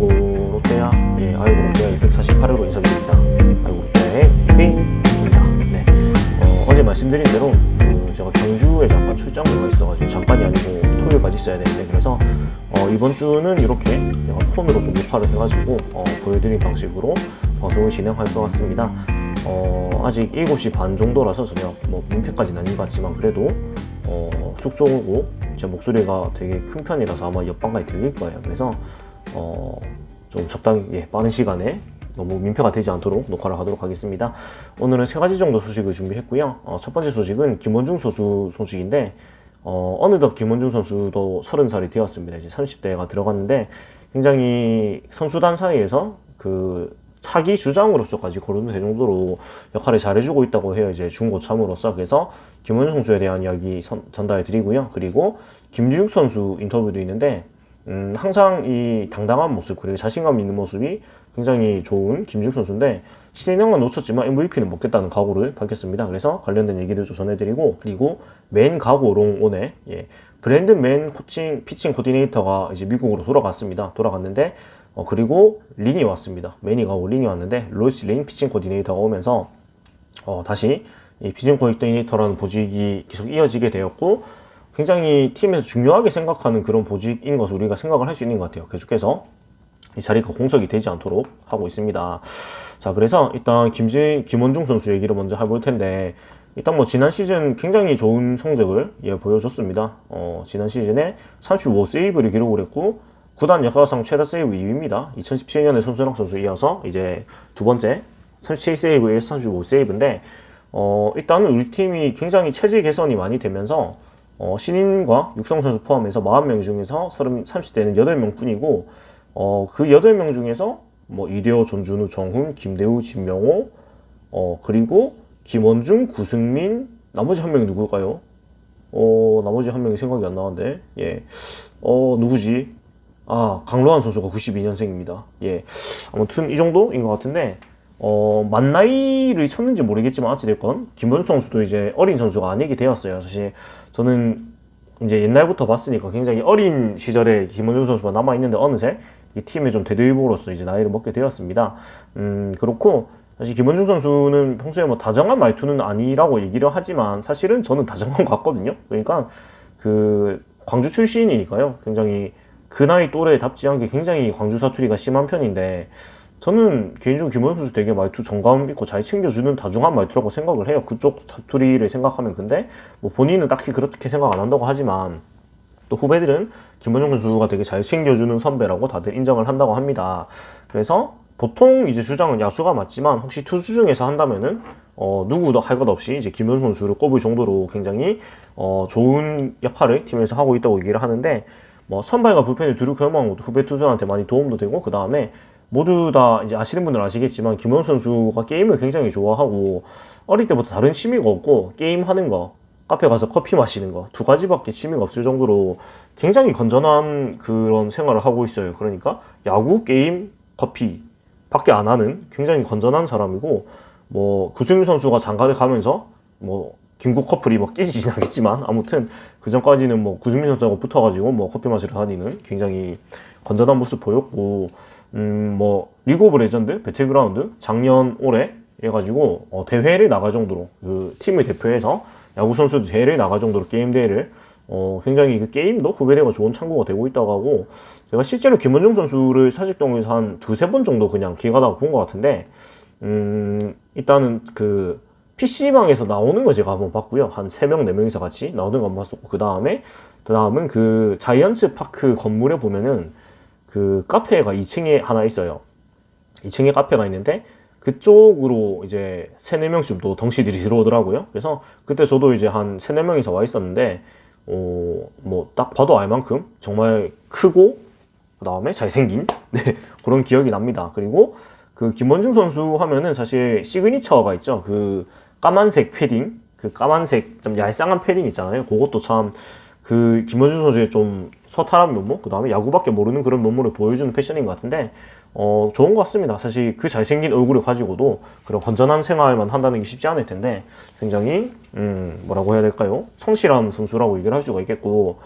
아이고 롯데야? 예 아이고 롯데야 248회로 인사드립니다. 아이고 롯데의 빅입니다. 네. 어, 제 말씀드린 대로 그 제가 경주에 잠깐 출장료가 있어가지고 잠깐이 아니고 토요일까지 있어야 되는데 그래서 어, 이번 주는 이렇게 제가 폰으로 좀 녹화를 해가지고 어, 보여드린 방식으로 방송을 진행할 것 같습니다. 어, 아직 7시 반 정도라서 저녁 뭐 민폐까지는 아닌 것 같지만 그래도 어, 숙소 오고 제 목소리가 되게 큰 편이라서 아마 옆방까지 들릴 거예요. 그래서 어, 좀 적당히 예, 빠른 시간에 너무 민폐가 되지 않도록 녹화를 하도록 하겠습니다. 오늘은 세 가지 정도 소식을 준비했고요. 어, 첫 번째 소식은 김원중 선수 소식인데 어, 어느덧 김원중 선수도 30살이 되었습니다. 이제 30대가 들어갔는데 굉장히 선수단 사이에서 그 차기 주장으로서까지 거론될 정도로 역할을 잘해주고 있다고 해요. 이제 중고참으로서 그래서 김원중 선수에 대한 이야기 선- 전달해 드리고요. 그리고 김지욱 선수 인터뷰도 있는데 음, 항상 이 당당한 모습 그리고 자신감 있는 모습이 굉장히 좋은 김지욱 선수인데 신인왕은 놓쳤지만 MVP는 먹겠다는 각오를 밝혔습니다. 그래서 관련된 얘기를 좀 전해드리고 그리고 맨 가고롱 오네 예, 브랜드 맨 코칭 피칭 코디네이터가 이제 미국으로 돌아갔습니다. 돌아갔는데 어, 그리고 린이 왔습니다. 매니 가고 린이 왔는데 로이스 린 피칭 코디네이터가 오면서 어, 다시 이 피칭 코디네이터라는 보직이 계속 이어지게 되었고 굉장히 팀에서 중요하게 생각하는 그런 보직인 것을 우리가 생각을 할 수 있는 것 같아요. 계속해서 이 자리가 공석이 되지 않도록 하고 있습니다. 자, 그래서 일단 김진, 김원중 선수 얘기를 먼저 해볼 텐데, 일단 뭐 지난 시즌 굉장히 좋은 성적을 예, 보여줬습니다. 어, 지난 시즌에 35 세이브를 기록을 했고, 구단 역사상 최다 세이브 2위입니다. 2017년에 손순학 선수 이어서 이제 두 번째 37 세이브에 35 세이브인데, 어, 일단은 우리 팀이 굉장히 체질 개선이 많이 되면서, 어, 신인과 육성 선수 포함해서 40명 중에서 30, 30대는 8명 뿐이고, 어, 그 8명 중에서 뭐 이대호, 전준우, 정훈, 김대우, 진명호, 어, 그리고 김원중, 구승민, 나머지 한 명이 누굴까요? 어, 나머지 한 명이 생각이 안 나는데, 예. 어, 누구지? 아, 강로한 선수가 92년생입니다. 예. 아무튼 이 정도인 것 같은데, 어, 만 나이를 쳤는지 모르겠지만 어찌됐건, 김원중 선수도 이제 어린 선수가 아니게 되었어요. 사실 저는 이제 옛날부터 봤으니까 굉장히 어린 시절에 김원중 선수가 남아 있는데 어느새 이 팀의 좀 대대이보로서 이제 나이를 먹게 되었습니다. 음, 그렇고, 사실 김원중 선수는 평소에 뭐 다정한 말투는 아니라고 얘기를 하지만 사실은 저는 다정한 것 같거든요. 그러니까 그 광주 출신이니까요. 굉장히 그 나이 또래답지 않게 굉장히 광주 사투리가 심한 편인데 저는 개인적으로 김원중 선수 되게 말투 정감 있고 잘 챙겨주는 다중한 말투라고 생각을 해요. 그쪽 사투리를 생각하면 근데 뭐 본인은 딱히 그렇게 생각 안 한다고 하지만 또 후배들은 김원중 선수가 되게 잘 챙겨주는 선배라고 다들 인정을 한다고 합니다. 그래서 보통 이제 주장은 야수가 맞지만 혹시 투수 중에서 한다면은 어, 누구도 할 것 없이 이제 김현수 선수를 꼽을 정도로 굉장히 어, 좋은 역할을 팀에서 하고 있다고 얘기를 하는데 뭐 선발과 불펜을 두루 겸한 것도 후배 투수한테 많이 도움도 되고 그 다음에 모두 다 이제 아시는 분들은 아시겠지만 김원수 선수가 게임을 굉장히 좋아하고 어릴 때부터 다른 취미가 없고 게임 하는 거 카페 가서 커피 마시는 거 두 가지밖에 취미가 없을 정도로 굉장히 건전한 그런 생활을 하고 있어요. 그러니까 야구, 게임, 커피 밖에 안 하는 굉장히 건전한 사람이고 뭐 구승민 선수가 장가를 가면서 뭐 김국 커플이 뭐 깨지진 않겠지만 아무튼 그 전까지는 뭐 구승민 선수하고 붙어가지고 뭐 커피 마시러 다니는 굉장히 건전한 모습 보였고 음 뭐 리그 오브 레전드 배틀그라운드 작년 올해 해가지고 어, 대회를 나갈 정도로 그 팀을 대표해서 야구 선수도 대회를 나갈 정도로 게임 대회를 어, 굉장히 그 게임도 후배들과 좋은 참고가 되고 있다고 하고 제가 실제로 김원중 선수를 사직동에서 한 두세 번 정도 그냥 길 가다가 본 것 같은데 음, 일단은 그 PC방에서 나오는 거 제가 한번 봤고요. 한 3명, 4명이서 같이 나오는 거 한번 봤었고, 그 다음에, 그 다음은 그 자이언츠 파크 건물에 보면은 그 카페가 2층에 하나 있어요. 2층에 카페가 있는데, 그쪽으로 이제 3, 4명씩 또 덩치들이 들어오더라고요. 그래서 그때 저도 이제 한 3, 4명이서 와 있었는데, 어, 뭐 딱 봐도 알 만큼 정말 크고, 그 다음에 잘생긴, 네, 그런 기억이 납니다. 그리고 그 김원중 선수 하면은 사실 시그니처가 있죠. 그 까만색 패딩, 그 까만색 좀 얄쌍한 패딩 있잖아요. 그것도 참 그 김원중 선수의 좀 서탈한 면모, 그 다음에 야구밖에 모르는 그런 면모를 보여주는 패션인 것 같은데, 어, 좋은 것 같습니다. 사실 그 잘생긴 얼굴을 가지고도 그런 건전한 생활만 한다는 게 쉽지 않을 텐데, 굉장히, 음, 뭐라고 해야 될까요? 성실한 선수라고 얘기를 할 수가 있겠고,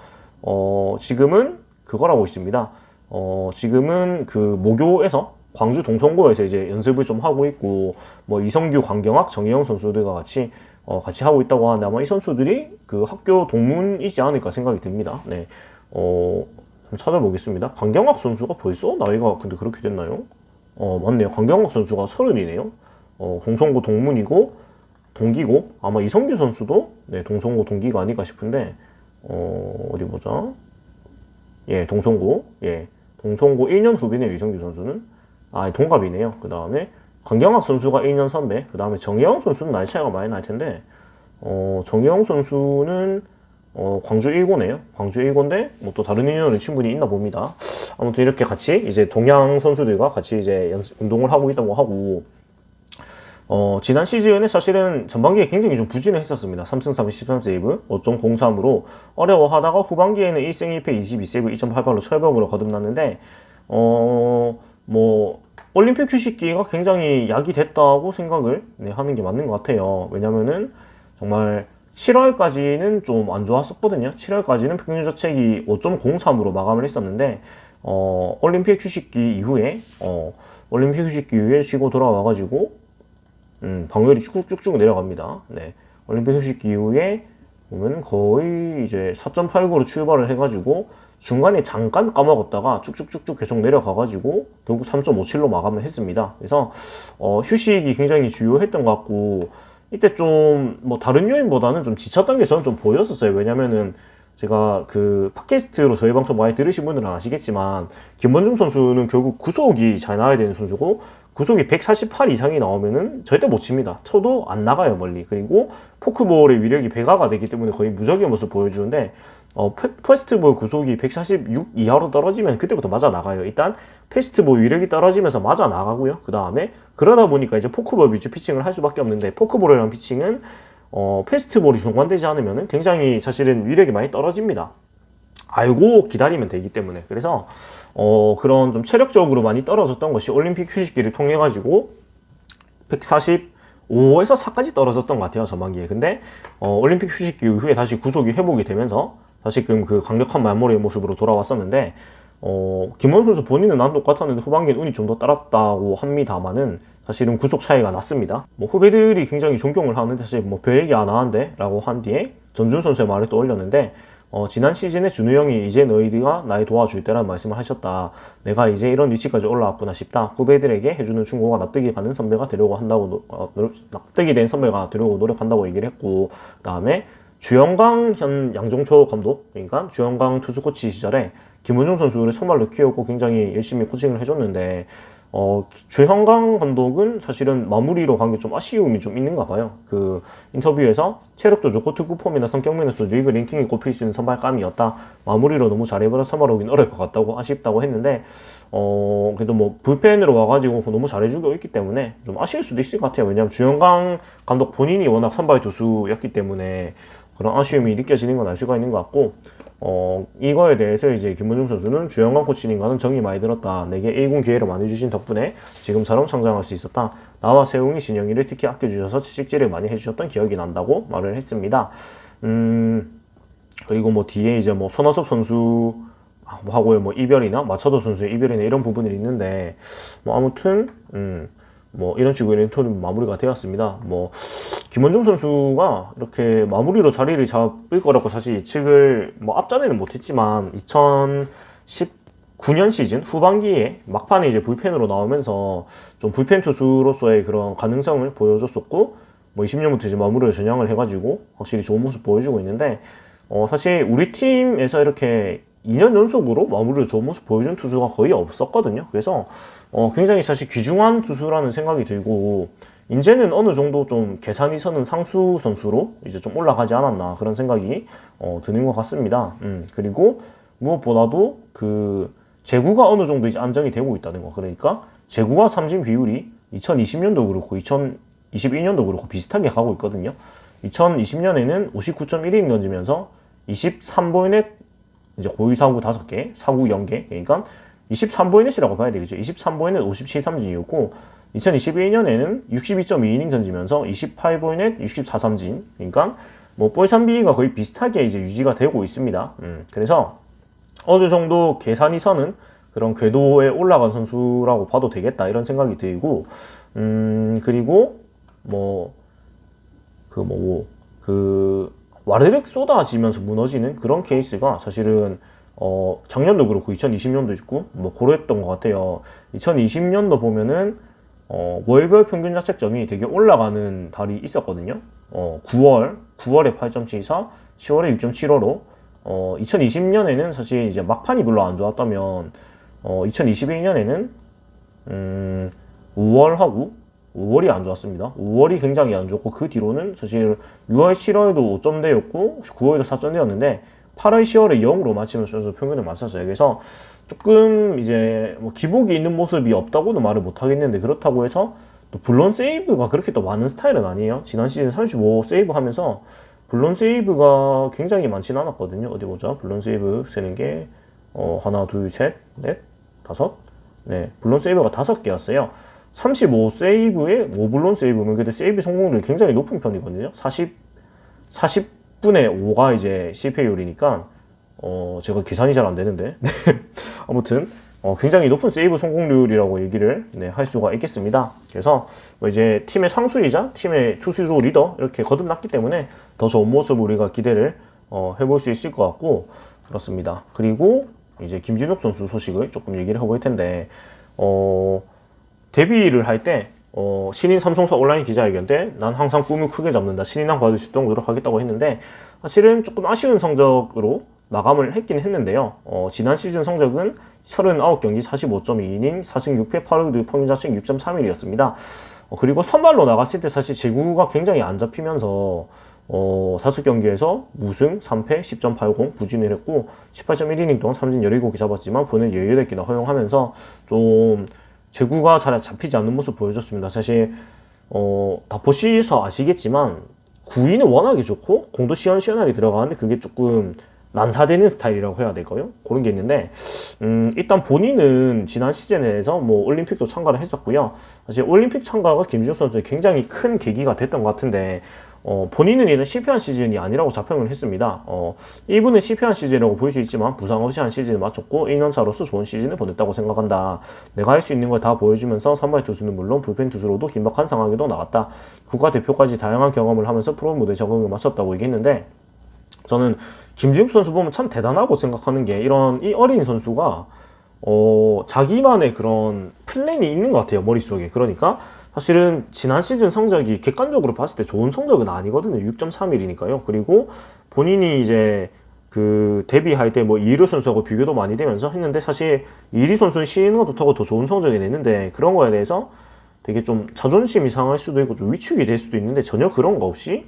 어, 지금은 그걸 하고 있습니다. 어, 지금은 그 모교에서 광주 동성고에서 이제 연습을 좀 하고 있고 뭐 이성규, 광경학, 정혜영 선수들과 같이 어, 같이 하고 있다고 하는데 아마 이 선수들이 그 학교 동문이지 않을까 생각이 듭니다. 네, 어, 한번 찾아보겠습니다. 광경학 선수가 벌써 나이가 근데 그렇게 됐나요? 어, 맞네요. 광경학 선수가 서른이네요. 어, 동성고 동문이고 동기고 아마 이성규 선수도 네, 동성고 동기가 아닐까 싶은데 어, 어디 보자. 예, 동성고. 예. 동성고 1년 후배네요, 이성규 선수는. 아, 동갑이네요. 그 다음에 강경학 선수가 1년 선배. 그 다음에 정혜영 선수는 나이 차이가 많이 날 텐데, 어, 정혜영 선수는 어, 광주 1고네요. 광주 1고인데, 뭐 또 다른 인연은 충분히 있나 봅니다. 아무튼 이렇게 같이 이제 동양 선수들과 같이 이제 연습, 운동을 하고 있다고 하고, 어, 지난 시즌에 사실은 전반기에 굉장히 좀 부진했었습니다. 3승 3무 13세이브, 5.03으로 어려워하다가 후반기에는 1승 1패 22세이브 2.88로 철벽으로 거듭났는데, 어, 뭐, 올림픽 휴식기가 굉장히 약이 됐다고 생각을 네, 하는 게 맞는 것 같아요. 왜냐면은 정말 7월까지는 좀 안 좋았었거든요. 7월까지는 평균 자책이 5.03으로 마감을 했었는데, 어, 올림픽 휴식기 이후에, 어, 올림픽 휴식기 이후에 쉬고 돌아와가지고, 음, 방열이 쭉쭉쭉 내려갑니다. 네. 올림픽 휴식기 이후에 보면 거의 이제 4.89로 출발을 해가지고 중간에 잠깐 까먹었다가 쭉쭉쭉쭉 계속 내려가가지고 결국 3.57로 마감을 했습니다. 그래서 어, 휴식이 굉장히 주요했던 것 같고 이때 좀 뭐 다른 요인보다는 좀 지쳤던 게 저는 좀 보였었어요. 왜냐면은 제가 그 팟캐스트로 저희 방송 많이 들으신 분들은 아시겠지만 김원중 선수는 결국 구속이 잘 나와야 되는 선수고 구속이 148 이상이 나오면은 절대 못 칩니다. 쳐도 안 나가요 멀리. 그리고 포크볼의 위력이 배가가 되기 때문에 거의 무적의 모습 보여주는데 어, 페- 페스트볼 구속이 146 이하로 떨어지면 그때부터 맞아 나가요. 일단 페스트볼 위력이 떨어지면서 맞아 나가고요. 그 다음에 그러다 보니까 이제 포크볼 위주 피칭을 할 수밖에 없는데 포크볼이랑 피칭은 어, 페스트볼이 동반되지 않으면 굉장히 사실은 위력이 많이 떨어집니다. 알고 기다리면 되기 때문에 그래서 어, 그런 좀 체력적으로 많이 떨어졌던 것이 올림픽 휴식기를 통해 가지고 145에서 4까지 떨어졌던 것 같아요 전반기에 근데 어, 올림픽 휴식기 이후에 다시 구속이 회복이 되면서 다시금 그 강력한 말머리의 모습으로 돌아왔었는데 어, 김원 선수 본인은 난 똑같았는데 후반기엔 운이 좀 더 따랐다고 합니다만은 사실은 구속 차이가 났습니다. 뭐 후배들이 굉장히 존경을 하는데 사실 뭐별 얘기 안 하는데 라고 한 뒤에 전준 선수의 말을 또 올렸는데 어, 지난 시즌에 준우 형이 이제 너희가 나의 도와줄 때라는 말씀을 하셨다. 내가 이제 이런 위치까지 올라왔구나 싶다. 후배들에게 해주는 충고가 납득이 가는 선배가 되려고 한다고 노- 어, 노- 납득이 된 선배가 되려고 노력한다고 얘기를 했고 그다음에 주영강 현 양종초 감독 그러니까 주영강 투수 코치 시절에 김은중 선수를 선발로 키웠고 굉장히 열심히 코칭을 해줬는데 어, 주형강 감독은 사실은 마무리로 간 게 좀 아쉬움이 좀 있는가 봐요. 그 인터뷰에서 체력도 좋고 투구 폼이나 성격 면에서 리그 랭킹이 꼽힐 수 있는 선발감이었다. 마무리로 너무 잘해버려 선발 오긴 어려울 것 같다고 아쉽다고 했는데 어 그래도 뭐 불펜으로 와가지고 너무 잘해주고 있기 때문에 좀 아쉬울 수도 있을 것 같아요. 왜냐하면 주영강 감독 본인이 워낙 선발 투수였기 때문에 그런 아쉬움이 느껴지는 건 알 수가 있는 것 같고 어, 이거에 대해서 이제 김문중 선수는 주영관 코치님과는 정이 많이 들었다. 내게 1군 기회를 많이 주신 덕분에 지금처럼 성장할 수 있었다. 나와 세웅이 진영이를 특히 아껴주셔서 채찍질을 많이 해주셨던 기억이 난다고 말을 했습니다. 음, 그리고 뭐 뒤에 이제 뭐 손아섭 선수 하고의 뭐 이별이나 마차도 선수의 이별이나 이런 부분들이 있는데 뭐 아무튼 음, 뭐 이런 식으로 인터뷰 마무리가 되었습니다. 뭐 김원중 선수가 이렇게 마무리로 자리를 잡을 거라고 사실 예측을 뭐 앞전에는 못했지만 2019년 시즌 후반기에 막판에 이제 불펜으로 나오면서 좀 불펜 투수로서의 그런 가능성을 보여줬었고 뭐 20년부터 이제 마무리를 전향을 해가지고 확실히 좋은 모습 보여주고 있는데 어 사실 우리 팀에서 이렇게 2년 연속으로 마무리를 좋은 모습 보여준 투수가 거의 없었거든요. 그래서 어 굉장히 사실 귀중한 투수라는 생각이 들고 이제는 어느 정도 좀 계산이 서는 상수 선수로 이제 좀 올라가지 않았나 그런 생각이 어, 드는 것 같습니다. 음, 그리고 무엇보다도 그 재구가 어느 정도 이제 안정이 되고 있다는 거. 그러니까 재구와 삼진 비율이 2020년도 그렇고 2021년도 그렇고 비슷하게 가고 있거든요. 2020년에는 59.1이닝 던지면서 23보이넷 이제 고유 사구 5개, 사구 0개. 그러니까 23보이넷이라고 봐야 되겠죠. 23보이넷 57 삼진이었고 2021년에는 62.2이닝 던지면서 28보이넷 64 삼진. 그러니까 뭐 볼 삼비가 거의 비슷하게 이제 유지가 되고 있습니다. 음, 그래서 어느 정도 계산이 서는 그런 궤도에 올라간 선수라고 봐도 되겠다 이런 생각이 들고 음 그리고 뭐 그 뭐고 그 와르륵 쏟아지면서 무너지는 그런 케이스가 사실은 어 작년도 그렇고 2020년도 있고 뭐 그랬던 것 같아요. 2020년도 보면은 어 월별 평균 자책점이 되게 올라가는 달이 있었거든요. 어 9월 9월에 8.74, 10월에 6.75로 어 2020년에는 사실 이제 막판이 별로 안 좋았다면 어 2021년에는 음 5월하고 5월이 안 좋았습니다. 5월이 굉장히 안 좋고 그 뒤로는 사실 6월, 7월에도 5점대였고 9월에도 4점대였는데 8월, 10월에 0으로 마치면서 평균을 맞췄어요. 그래서 조금 이제 뭐 기복이 있는 모습이 없다고는 말을 못 하겠는데 그렇다고 해서 또 블론 세이브가 그렇게 또 많은 스타일은 아니에요. 지난 시즌 35 세이브 하면서 블론 세이브가 굉장히 많지는 않았거든요. 어디 보자. 블론 세이브 세는 게 어, 하나, 둘, 셋, 넷, 다섯. 네, 블론 세이브가 다섯 개였어요. 35 세이브에 5블론 세이브면 그래도 세이브 성공률이 굉장히 높은 편이거든요. 40 40분의 5가 이제 실패율이니까 어 제가 계산이 잘 안 되는데 네. 아무튼 어 굉장히 높은 세이브 성공률이라고 얘기를 네, 할 수가 있겠습니다. 그래서 뭐 이제 팀의 상수이자 팀의 투수조 리더 이렇게 거듭났기 때문에 더 좋은 모습 우리가 기대를 어, 해볼 수 있을 것 같고 그렇습니다. 그리고 이제 김진욱 선수 소식을 조금 얘기를 해볼 텐데 어 데뷔를 할 때 어, 신인 삼성사 온라인 기자회견 때 난 항상 꿈을 크게 잡는다. 신인왕 받을 수 있도록 노력하겠다고 했는데 사실은 조금 아쉬운 성적으로 마감을 했긴 했는데요. 어, 지난 시즌 성적은 39경기 45.2이닝 4승 6패 8홀드 평균 자책 6.31이었습니다. 어, 그리고 선발로 나갔을 때 사실 제구가 굉장히 안 잡히면서 어, 5경기에서 무승 3패 10.80 부진을 했고 18.1이닝 동안 삼진 17개 잡았지만 본인 18개나 허용하면서 좀 제구가 잘 잡히지 않는 모습 보여줬습니다. 사실 어, 다포시에서 아시겠지만 구위는 워낙에 좋고 공도 시원시원하게 들어가는데 그게 조금 난사되는 스타일이라고 해야 될까요? 그런 게 있는데 음, 일단 본인은 지난 시즌에서 뭐 올림픽도 참가를 했었고요. 사실 올림픽 참가가 김준호 선수의 굉장히 큰 계기가 됐던 것 같은데 어, 본인은 얘는 실패한 시즌이 아니라고 자평을 했습니다. 어, 이분은 실패한 시즌이라고 보일 수 있지만 부상 없이 한 시즌을 마쳤고 1년차로서 좋은 시즌을 보냈다고 생각한다. 내가 할 수 있는 걸 다 보여주면서 선발 투수는 물론 불펜 투수로도 긴박한 상황에도 나갔다. 국가대표까지 다양한 경험을 하면서 프로 무대 적응을 마쳤다고 얘기했는데 저는 김진욱 선수 보면 참 대단하고 생각하는 게 이런 이 어린 선수가 어, 자기만의 그런 플랜이 있는 것 같아요 머릿속에 그러니까 사실은 지난 시즌 성적이 객관적으로 봤을 때 좋은 성적은 아니거든요. 6.31이니까요. 그리고 본인이 이제 그 데뷔할 때 뭐 이리 선수하고 비교도 많이 되면서 했는데 사실 이리 선수는 신인과 좋다고 더 좋은 성적이 냈는데 그런 거에 대해서 되게 좀 자존심이 상할 수도 있고 좀 위축이 될 수도 있는데 전혀 그런 거 없이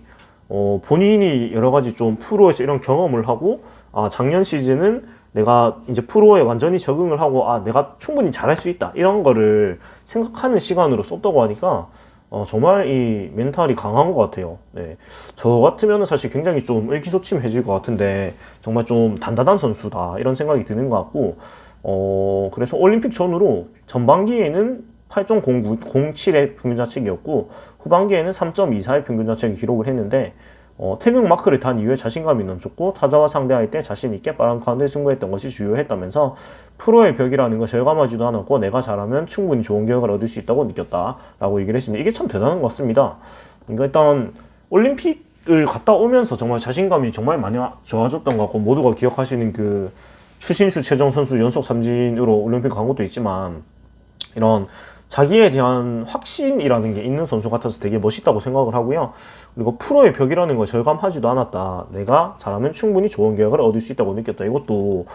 어, 본인이 여러 가지 좀 프로에서 이런 경험을 하고 아, 작년 시즌은 내가 이제 프로에 완전히 적응을 하고 아, 내가 충분히 잘할 수 있다 이런 거를 생각하는 시간으로 썼다고 하니까 어, 정말 이 멘탈이 강한 것 같아요. 네. 저 같으면 사실 굉장히 좀 의기소침해질 것 같은데 정말 좀 단단한 선수다 이런 생각이 드는 것 같고 어, 그래서 올림픽 전후로 전반기에는 8.0907의 평균 자책이었고 후반기에는 3.24의 평균 자책을 기록을 했는데 어, 태극 마크를 단 이후에 자신감이 넘쳤고 타자와 상대할 때 자신 있게 빠른 카운트에 승부했던 것이 주요했다면서 프로의 벽이라는 걸 절감하지도 않았고 내가 잘하면 충분히 좋은 결과를 얻을 수 있다고 느꼈다라고 얘기를 했습니다. 이게 참 대단한 것 같습니다. 그러니까 일단 올림픽을 갔다 오면서 정말 자신감이 정말 많이 좋아졌던 것 같고 모두가 기억하시는 그 추신수 최정 선수 연속 삼진으로 올림픽 간 것도 있지만 이런 자기에 대한 확신이라는 게 있는 선수 같아서 되게 멋있다고 생각을 하고요. 그리고 프로의 벽이라는 걸 절감하지도 않았다. 내가 잘하면 충분히 좋은 결과를 얻을 수 있다고 느꼈다. 이것도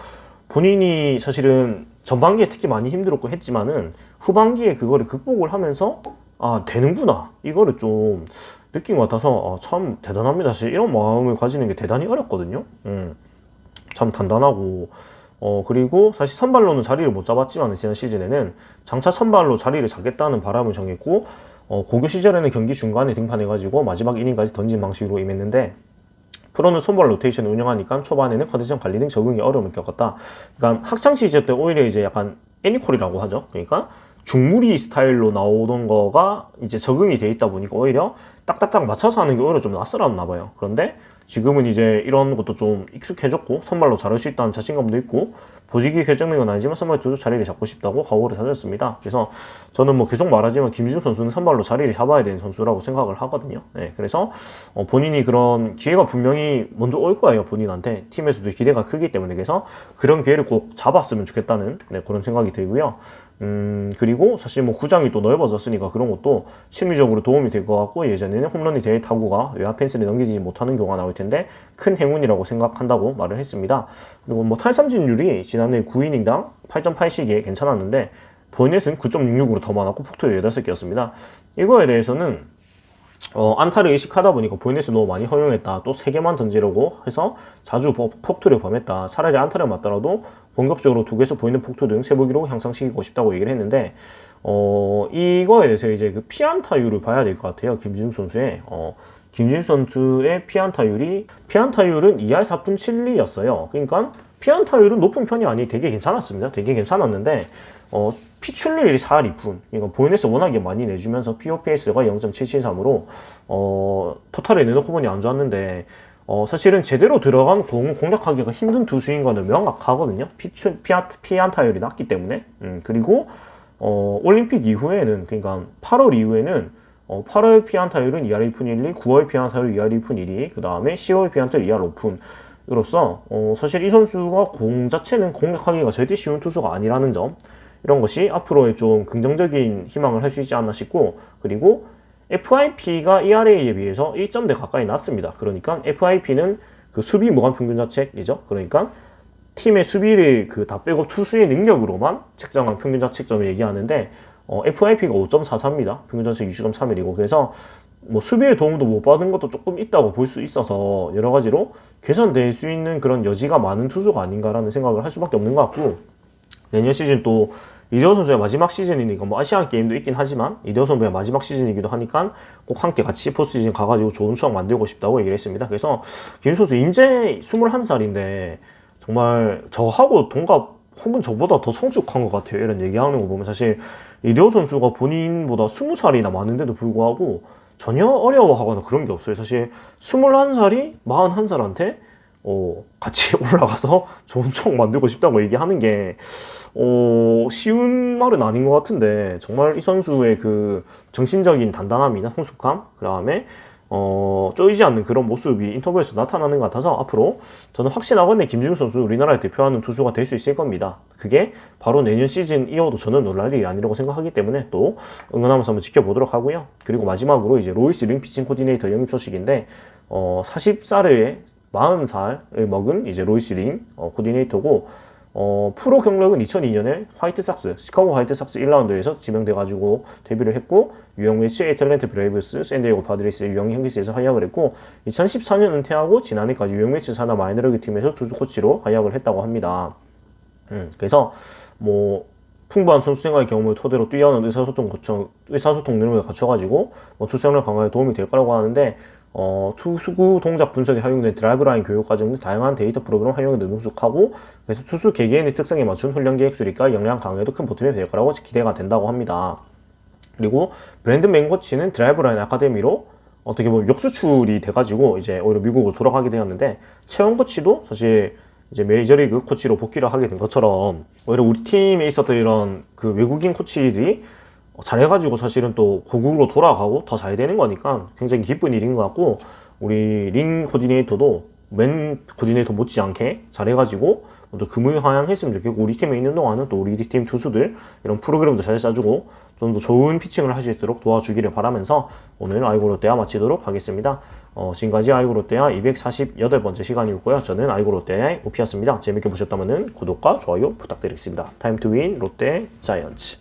본인이 사실은 전반기에 특히 많이 힘들었고 했지만은 후반기에 그거를 극복을 하면서 아 되는구나 이거를 좀 느낀 것 같아서 아, 참 대단합니다. 사실 이런 마음을 가지는 게 대단히 어렵거든요. 음, 참 단단하고 어 그리고 사실 선발로는 자리를 못 잡았지만 지난 시즌에는 장차 선발로 자리를 잡겠다는 바람을 정했고 어 고교 시절에는 경기 중간에 등판해가지고 마지막 이닝까지 던진 방식으로 임했는데 프로는 선발 로테이션을 운영하니까 초반에는 컨디션 관리 등 적응이 어려움을 겪었다. 그러니까 학창 시절 때 오히려 이제 약간 애니콜이라고 하죠. 그러니까 중무리 스타일로 나오던 거가 이제 적응이 돼 있다 보니까 오히려 딱딱딱 맞춰서 하는 게 오히려 좀 낯설었나 봐요. 그런데 지금은 이제 이런 것도 좀 익숙해졌고 선발로 잘할 수 있다는 자신감도 있고 보직이 결정된 건 아니지만 선발 투수 자리를 잡고 싶다고 각오를 다졌습니다. 그래서 저는 뭐 계속 말하지만 김진욱 선수는 선발로 자리를 잡아야 되는 선수라고 생각을 하거든요. 네, 그래서 어, 본인이 그런 기회가 분명히 먼저 올 거예요. 본인한테 팀에서도 기대가 크기 때문에 그래서 그런 기회를 꼭 잡았으면 좋겠다는 네, 그런 생각이 들고요. 음, 그리고 사실 뭐 구장이 또 넓어졌으니까 그런 것도 심리적으로 도움이 될 것 같고 예전에는 홈런이 대회 타구가 외야 펜스를 넘기지 못하는 경우가 나올 텐데 큰 행운이라고 생각한다고 말을 했습니다. 그리고 뭐 탈삼진율이 지난해 9이닝당 8.8씩에 괜찮았는데 보이넷은 9.66으로 더 많았고 폭투율 8개였습니다. 이거에 대해서는 어, 안타를 의식하다 보니까 보이넷을 너무 많이 허용했다. 또 3개만 던지려고 해서 자주 폭- 폭투를 범했다. 차라리 안타를 맞더라도 본격적으로 두 개에서 보이는 폭투 등 세보기로 향상시키고 싶다고 얘기를 했는데, 어, 이거에 대해서 이제 그 피안타율을 봐야 될 것 같아요. 김진욱 선수의. 어, 김진욱 선수의 피안타율이, 피안타율은 2할 4푼 7리였어요. 그러니까 피안타율은 높은 편이 아니 되게 괜찮았습니다. 되게 괜찮았는데, 어, 피출률이 4할 2푼. 그러니까 보이넷을 워낙에 많이 내주면서 POPS가 0.773으로, 어, 토탈에 내는 호번이 안 좋았는데, 어, 사실은 제대로 들어간 공을 공략하기가 힘든 투수인 거는 명확하거든요. 피추, 피아, 피안타율이 낮기 때문에. 음, 그리고, 어, 올림픽 이후에는, 그러니까 8월 이후에는, 어, 8월 피안타율은 2할 1푼 1리, 9월 피안타율 2할 1푼 1리, 그 다음에 10월 피안타율 2할 5푼. 으로써 어, 사실 이 선수가 공 자체는 공략하기가 절대 쉬운 투수가 아니라는 점 이런 것이 앞으로의 좀 긍정적인 희망을 할 수 있지 않나 싶고 그리고 FIP가 ERA에 비해서 1점대 가까이 낮습니다. 그러니까 FIP는 그 수비 무관 평균 자책이죠. 그러니까 팀의 수비를 그 다 빼고 투수의 능력으로만 책정한 평균 자책점을 얘기하는데 어, FIP가 5.44입니다. 평균 자책 60.31이고 그래서 뭐 수비의 도움도 못 받은 것도 조금 있다고 볼 수 있어서 여러 가지로 개선될 수 있는 그런 여지가 많은 투수가 아닌가라는 생각을 할 수밖에 없는 것 같고 내년 시즌 또 이대호 선수의 마지막 시즌이니까 뭐 아시안 게임도 있긴 하지만 이대호 선수의 마지막 시즌이기도 하니까 꼭 함께 같이 포스트 시즌 가가지고 좋은 추억 만들고 싶다고 얘기를 했습니다. 그래서 김 선수 이제 21살인데 정말 저하고 동갑 혹은 저보다 더 성숙한 것 같아요. 이런 얘기하는 거 보면 사실 이대호 선수가 본인보다 20살이나 많은데도 불구하고 전혀 어려워하거나 그런 게 없어요. 사실 21살이 41살한테 어, 같이 올라가서 좋은 추억 만들고 싶다고 얘기하는 게 어, 쉬운 말은 아닌 것 같은데 정말 이 선수의 그 정신적인 단단함이나 성숙함 그 다음에 어, 쪼이지 않는 그런 모습이 인터뷰에서 나타나는 것 같아서 앞으로 저는 확신하건대 김진우 선수 우리나라를 대표하는 투수가 될 수 있을 겁니다. 그게 바로 내년 시즌 이어도 저는 놀랄 일이 아니라고 생각하기 때문에 또 응원하면서 한번 지켜보도록 하고요. 그리고 마지막으로 이제 로이스 링 피칭 코디네이터 영입 소식인데 어, 40살에 40살을 먹은 이제 로이스 링 어, 코디네이터고 어, 프로 경력은 2002년에 화이트삭스, 시카고 화이트삭스 1라운드에서 지명돼가지고 데뷔를 했고, 유영 매치 애틀랜타 브레이브스, 샌디에고 파드레스, 유영 형기스에서 활약을 했고, 2014년 은퇴하고 지난해까지 유영 매치 산하 마이너리그 팀에서 투수 코치로 활약을 했다고 합니다. 음, 그래서 뭐 풍부한 선수 생활의 경험을 토대로 뛰어난 의사소통 거쳐, 의사소통 능력을 갖춰가지고 뭐 투수생활 강화에 도움이 될 거라고 하는데 어, 투수구 동작 분석에 활용된 드라이브라인 교육 과정 등 다양한 데이터 프로그램 활용에 능숙하고 그래서 투수 개개인의 특성에 맞춘 훈련 계획 수립과 역량 강화에도 큰 보탬이 될 거라고 기대가 된다고 합니다. 그리고 브랜든 맨코치는 드라이브라인 아카데미로 어떻게 보면 역수출이 돼가지고 이제 오히려 미국으로 돌아가게 되었는데 채원 코치도 사실 이제 메이저리그 코치로 복귀를 하게 된 것처럼 오히려 우리 팀에 있었던 이런 그 외국인 코치들이 잘해가지고 사실은 또 고국으로 돌아가고 더 잘 되는 거니까 굉장히 기쁜 일인 것 같고 우리 링 코디네이터도 맨 코디네이터 못지않게 잘해가지고 또 금융하향했으면 좋겠고 우리 팀에 있는 동안은 또 우리 팀 투수들 이런 프로그램도 잘 짜주고 좀 더 좋은 피칭을 할 수 있도록 도와주기를 바라면서 오늘 아이고 롯데와 마치도록 하겠습니다. 어, 지금까지 아이고 롯데와 248번째 시간이었고요. 저는 아이고 롯데의 오피였습니다. 재밌게 보셨다면 구독과 좋아요 부탁드리겠습니다. 타임 투윈 롯데 자이언츠